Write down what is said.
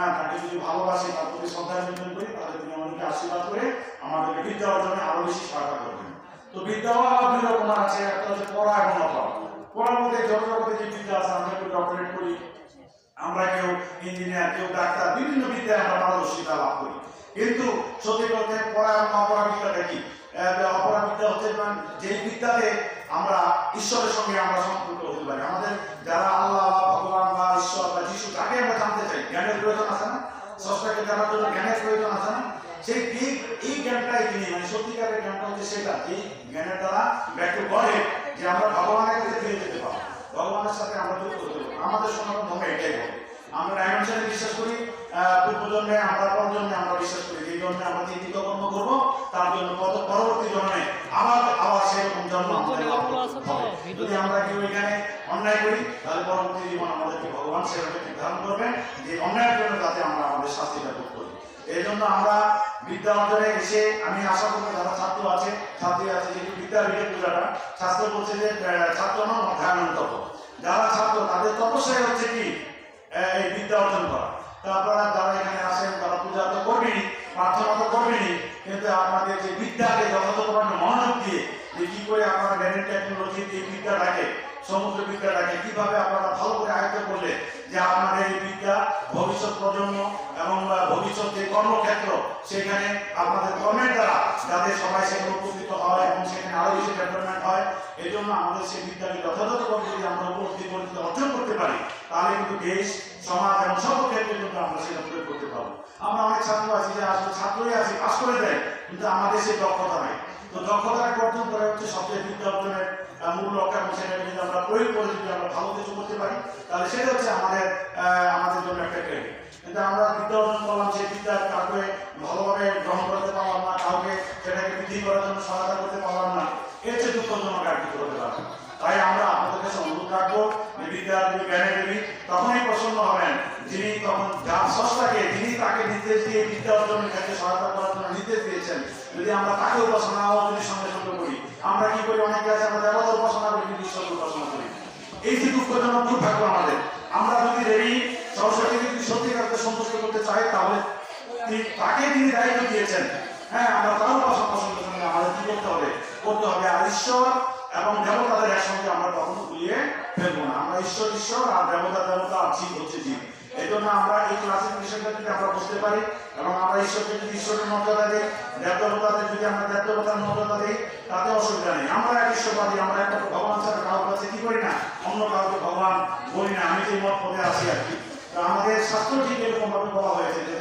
হ্যাঁ তাকে যদি ভালোবাসি, তার প্রতি শ্রদ্ধা নিবেদন করি তাহলে তিনি আমাদেরকে আশীর্বাদ করে আমাদেরকে বিদ্যা অর্জনে আরও বেশি সহায়তা করবেন তো বিদ্যাও আবার দুই রকম আছে, একটা হচ্ছে পড়া এবং অপড়া পড়ার মধ্যে যত যে বিদ্যা আছে, আমরা কেউ ডক্টরেট করি। আমরা কেউ ইঞ্জিনিয়ার কেউ ডাক্তার, বিভিন্ন বিদ্যায় আমরা পারদর্শিতা লাভ করি। কিন্তু সত্যি বলতে পড়া এবং অপরা বিদ্যাটা কি আহ, অপরা বিদ্যা হচ্ছে মানে যেই বিদ্যাতে আমরা ঈশ্বরের সঙ্গে আমরা সম্পর্ক হতে পারি। আমাদের যারা আল্লাহ, ভগবান বা ঈশ্বর বা যিশু, তাকে আমরা জানতে চাই। জ্ঞানের প্রয়োজন আছে না? স্রষ্টাকে জানার জন্য জ্ঞানের প্রয়োজন আছে না? সেই এই এই জ্ঞানটাই তিনি মানে সত্যিকারের জ্ঞানটা হচ্ছে সেটা। এই জ্ঞানের দ্বারা ব্যক্ত করে যে আমরা ভগবানের কাছে ফিরে যেতে পারব। ভগবানের সাথে আমরা যুক্ত হতে পারব। আমাদের সনাতন ধর্ম এটাই বলে। আমরা ডাইমেনশনে বিশ্বাস করি পূর্বজন্মে আমরা পরজন্মে আমরা বিশ্বাস করি যে জন্মে আমরা চিন্তিত কর্ম করব তার জন্য পর পরবর্তী জন্মে আবার আবার সেরকম জন্ম। যদি আমরা কেউ এখানে অন্যায় করি তাহলে পরবর্তী জীবন আমাদেরকে ভগবান সেভাবে নির্ধারণ করবেন যে অন্যায়ের জন্য যাতে আমরা আমাদের শাস্তিটা ভোগ করি। এই জন্য আমরা বিদ্যা অঞ্চলে এসে আমি আশা করব যারা ছাত্র আছে ছাত্রী আছে যেহেতু বিদ্যা বিদ্যা পূজাটা শাস্ত্র বলছে যে ছাত্র নন অধ্যায়ন তপ যারা ছাত্র তাদের তপস্যাই হচ্ছে কি? এই বিদ্যা অর্জন করা। তো আপনারা যারা এখানে আসেন তারা পূজা তো করবেনই প্রার্থনা তো করবেনই কিন্তু আপনাদের যে বিদ্যাকে যথাযথভাবে মনোযোগ দিয়ে যে কি করে আপনারা জ্ঞানের টেকনোলজি দিয়ে বিদ্যাটাকে সমুদ্র বিদ্যাটাকে কীভাবে আপনারা ভালো করে আয়ত্ত করলে যে আপনাদের এই বিদ্যা ভবিষ্যৎ প্রজন্ম এবং ভবিষ্যৎ যে কর্মক্ষেত্র, সেখানে আপনাদের কর্মের দ্বারা যাতে সবাই সেখানে উপকৃত হয় এবং সেখানে আরও বেশি ডেভেলপমেন্ট হয় এই জন্য আমাদের সেই বিদ্যাকে যথাযথভাবে যদি আমরা উপলব্ধি করে যদি অর্জন করতে পারি, তাহলে কিন্তু দেশ, সমাজ এবং সব ক্ষেত্রে কিন্তু আমরা সেটা প্রয়োগ করতে পারব। আমরা অনেক ছাত্র আছি যে আসলে ছাত্রই আছি পাস করে দেয় কিন্তু আমাদের সেই দক্ষতা নাই। তো দক্ষতাকে অর্জন করা হচ্ছে সবচেয়ে বিদ্যা অর্জনের মূল লক্ষ্য, এবং সেটাকে যদি আমরা প্রয়োগ করে যদি আমরা ভালো কিছু করতে পারি, তাহলে সেটা হচ্ছে আমাদের আমাদের জন্য একটা ক্রেডিট কিন্তু আমরা বিদ্যা অর্জন করলাম, সেই বিদ্যা কাউকে ভালোভাবে গ্রহণ করতে পারলাম না, কাউকে সেটাকে বৃদ্ধি করার জন্য সহায়তা করতে পারলাম না, এর চেয়ে দুঃখজনক আর কি হতে পারে না। তাই আমরা আপনাদের কাছে অনুরোধ রাখব যে বিদ্যা দেবী জ্ঞানের দেবী তখনই প্রসন্ন হবেন যিনি সস্তাকে যিনি তাকে নির্দেশ দিয়ে বিদ্যা অর্জনের ক্ষেত্রে সহায়তা করার জন্য নির্দেশ দিয়েছেন, যদি আমরা তাকে উপাসনা যদি সঙ্গে সঙ্গে করি, আমরা কি করি? অনেকে আছে, আমরা দেবতা উপাসনা করি, কিন্তু ঈশ্বরকে উপাসনা করি। এই যে দুঃখজনক দুর্ভাগ্য আমাদের, আমরা যদি দেবী সরস্বতীকে যদি সত্যিকারকে সন্তুষ্ট করতে চাই, তাহলে তিনি- তাকে তিনি দায়িত্ব দিয়েছেন। হ্যাঁ আমরা তার উপাসনা সঙ্গে সঙ্গে আমাদের কি করতে হবে? করতে হবে আর ঈশ্বর এবং দেবতাদের একসঙ্গে আমরা কখনো গুলিয়ে ফেলব না। আমরা ঈশ্বর ঈশ্বর আর দেবতা দেবতা জীব হচ্ছে জীব। এই জন্য আমরা এই ক্লাসিক বিষয়টা যদি আমরা বুঝতে পারি এবং আমরা ঈশ্বরকে যদি ঈশ্বরের মর্যাদা দিই দেবতাদের যদি আমরা দেবতার মর্যাদা দিই, তাতে অসুবিধা নেই। আমরা এক ঈশ্বরবাদী, আমরা একটা ভগবান ছাড়া কারোর কাছে কি করি না? অন্য কাউকে ভগবান বলি না। আমি যে মত পথে আছি আর কি। আমাদের শাস্ত্র ঠিক এরকম ভাবে বলা হয়েছে যে